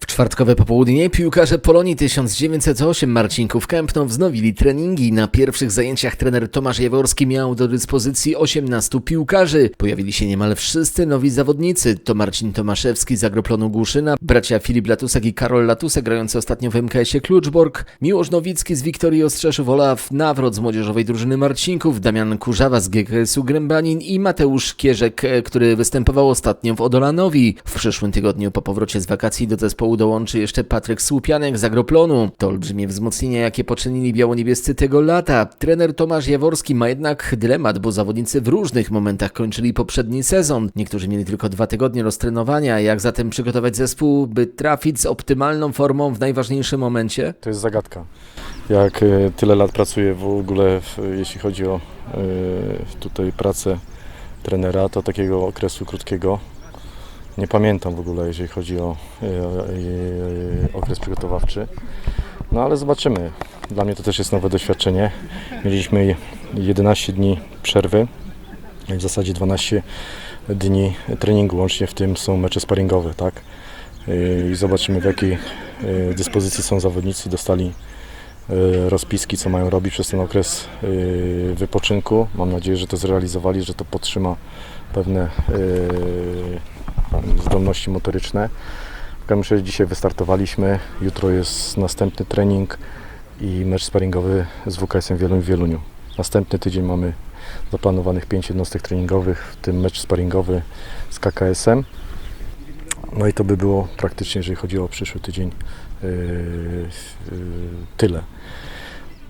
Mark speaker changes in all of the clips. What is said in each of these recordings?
Speaker 1: W czwartkowe popołudnie piłkarze Polonii 1908 Marcinków Kępno wznowili treningi. Na pierwszych zajęciach trener Tomasz Jaworski miał do dyspozycji 18 piłkarzy. Pojawili się niemal wszyscy nowi zawodnicy. To Marcin Tomaszewski z Agroplonu Głuszyna, bracia Filip Latusek i Karol Latusek grający ostatnio w MKS-ie Kluczbork, Miłosz Nowicki z Wiktorii Ostrzeszów Olaf, Nawrot z młodzieżowej drużyny Marcinków, Damian Kurzawa z GKS-u Grębanin i Mateusz Kierzek, e, który występował ostatnio w Odolanowi. W przyszłym tygodniu po powrocie z wakacji do zespołu dołączy jeszcze Patryk Słupianek z Agroplonu. To olbrzymie wzmocnienie, jakie poczynili białoniebiescy tego lata. Trener Tomasz Jaworski ma jednak dylemat, bo zawodnicy w różnych momentach kończyli poprzedni sezon. Niektórzy mieli tylko dwa tygodnie roztrenowania. Jak zatem przygotować zespół, by trafić z optymalną formą w najważniejszym momencie?
Speaker 2: To jest zagadka. Jak e, tyle lat pracuję w ogóle, jeśli chodzi o e, tutaj pracę trenera, to takiego okresu krótkiego nie pamiętam w ogóle, jeżeli chodzi o e, e, okres przygotowawczy. No ale zobaczymy. Dla mnie to też jest nowe doświadczenie. Mieliśmy 11 dni przerwy, w zasadzie 12 dni treningu, łącznie w tym są mecze sparingowe, tak? E, I zobaczymy w jakiej e, dyspozycji są zawodnicy. Dostali e, rozpiski, co mają robić przez ten okres e, wypoczynku. Mam nadzieję, że to zrealizowali, że to podtrzyma pewne e, zdolności motoryczne. W razie dzisiaj wystartowaliśmy. Jutro jest następny trening i mecz sparingowy z WKS-em Wieluń w Wieluniu. Następny tydzień mamy zaplanowanych 5 jednostek treningowych, w tym mecz sparingowy z KKS-em. No i to by było praktycznie, jeżeli chodzi o przyszły tydzień, yy, yy, tyle.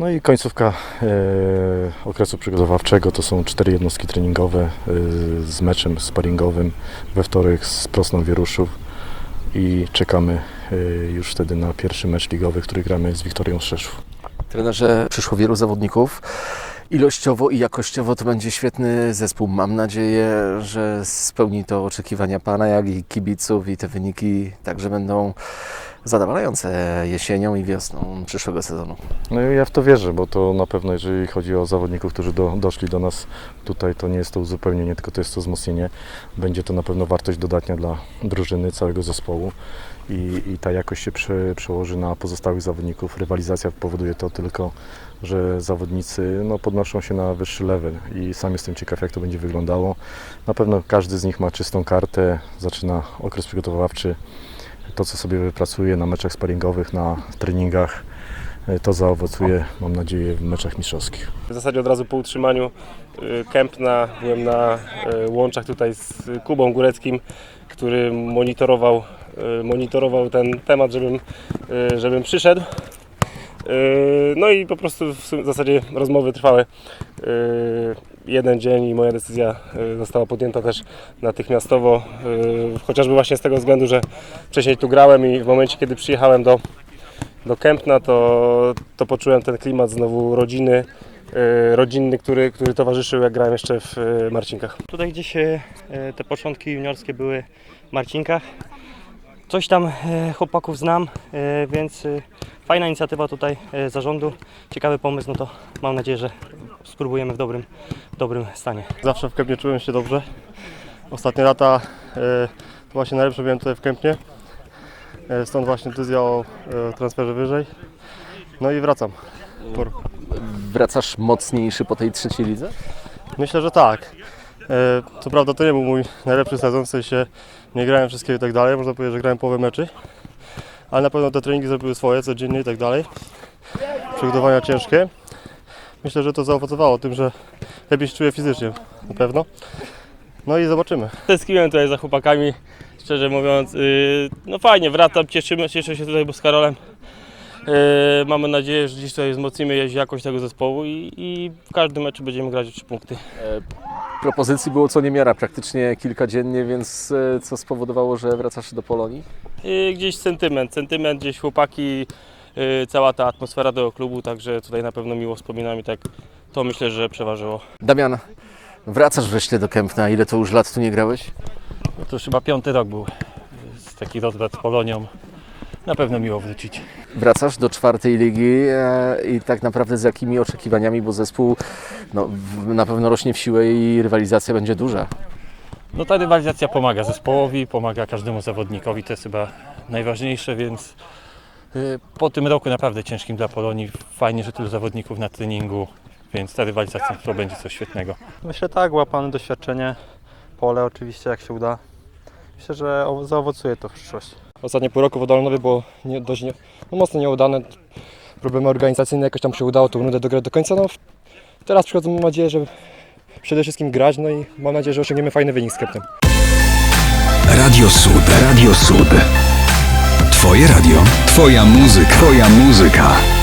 Speaker 2: No i końcówka yy, okresu przygotowawczego to są cztery jednostki treningowe yy, z meczem sparingowym we wtorek z Prosną Wieruszów i czekamy yy, już wtedy na pierwszy mecz ligowy, który gramy z Wiktorią Szczeszów.
Speaker 1: Trenerze, przyszło wielu zawodników. Ilościowo i jakościowo to będzie świetny zespół. Mam nadzieję, że spełni to oczekiwania Pana, jak i kibiców i te wyniki także będą zadowalające jesienią i wiosną przyszłego sezonu.
Speaker 2: No ja w to wierzę, bo to na pewno, jeżeli chodzi o zawodników, którzy do, doszli do nas tutaj, to nie jest to uzupełnienie, tylko to jest to wzmocnienie. Będzie to na pewno wartość dodatnia dla drużyny, całego zespołu i, i ta jakość się prze, przełoży na pozostałych zawodników. Rywalizacja powoduje to tylko, że zawodnicy no, podnoszą się na wyższy level i sam jestem ciekaw, jak to będzie wyglądało. Na pewno każdy z nich ma czystą kartę, zaczyna okres przygotowawczy to, co sobie wypracuje na meczach sparingowych, na treningach, e, to zaowocuje, mam nadzieję, w meczach mistrzowskich.
Speaker 3: W zasadzie od razu po utrzymaniu y, Kępna byłem na y, łączach tutaj z Kubą Góreckim, który monitorował, y, monitorował ten temat, żebym, y, żebym przyszedł. Y, No i po prostu w zasadzie rozmowy trwały y, jeden dzień i moja decyzja y, została podjęta też natychmiastowo, chociażby właśnie z tego względu, że wcześniej tu grałem i w momencie kiedy przyjechałem do, do Kępna, to, to poczułem ten klimat znowu rodziny, rodzinny, który, który towarzyszył jak grałem jeszcze w Marcinkach.
Speaker 4: Tutaj gdzieś te początki juniorskie były w Marcinkach. Coś tam e, chłopaków znam, e, więc e, fajna inicjatywa tutaj zarządu. Ciekawy pomysł, no to mam nadzieję, że spróbujemy w dobrym, dobrym stanie.
Speaker 5: Zawsze w Kępnie czułem się dobrze. Ostatnie lata to właśnie najlepsze byłem tutaj w Kępnie. Stąd właśnie decyzja o transferze wyżej. No i wracam.
Speaker 1: Wracasz mocniejszy po tej trzeciej lidze?
Speaker 5: Myślę, że tak. E, co prawda to nie był mój najlepszy sezon, w sensie nie grałem wszystkiego i tak dalej. Można powiedzieć, że grałem połowę meczy. Ale na pewno te treningi zrobiły swoje codziennie i tak dalej. Przygotowania ciężkie. Myślę, że to zaowocowało tym, że lepiej się czuję fizycznie na pewno. No i zobaczymy.
Speaker 3: Tęskniłem tutaj za chłopakami, szczerze mówiąc. y, No fajnie, wracam, cieszymy, cieszę się tutaj z Karolem. Y, Mamy nadzieję, że dziś tutaj wzmocnimy jakość tego zespołu i, i w każdym meczu będziemy grać o 3 punkty.
Speaker 1: Propozycji było co niemiara, praktycznie kilka dziennie, więc e, co spowodowało, że wracasz do Polonii?
Speaker 3: I gdzieś sentyment, sentyment, gdzieś chłopaki, y, cała ta atmosfera tego klubu, także tutaj na pewno miło wspominam i tak to myślę, że przeważyło.
Speaker 1: Damian, wracasz wreszcie do Kępna. Ile to już lat tu nie grałeś?
Speaker 6: No to już chyba piąty rok był z taki rozbrat z Polonią. Na pewno miło wrócić.
Speaker 1: Wracasz do czwartej ligi e, i tak naprawdę z jakimi oczekiwaniami, bo zespół no, na pewno rośnie w siłę i rywalizacja będzie duża.
Speaker 6: No ta rywalizacja pomaga zespołowi, pomaga każdemu zawodnikowi, to jest chyba najważniejsze, więc y, po tym roku naprawdę ciężkim dla Polonii, fajnie, że tylu zawodników na treningu, więc ta rywalizacja to będzie coś świetnego.
Speaker 7: Myślę tak, łapane doświadczenie, pole oczywiście jak się uda. Myślę, że owo- zaowocuje to w przyszłości.
Speaker 8: Ostatnie pół roku w Odolnowie było nie, dość nie, no mocno nieudane. Problemy organizacyjne jakoś tam się udało tą rundę dograć do końca. No, teraz przychodzę, mam nadzieję, że przede wszystkim grać, no i mam nadzieję, że osiągniemy fajny wynik z Kemptem.
Speaker 9: Radio Sud. Radio Sud. Twoje radio. Twoja muzyka. Twoja muzyka.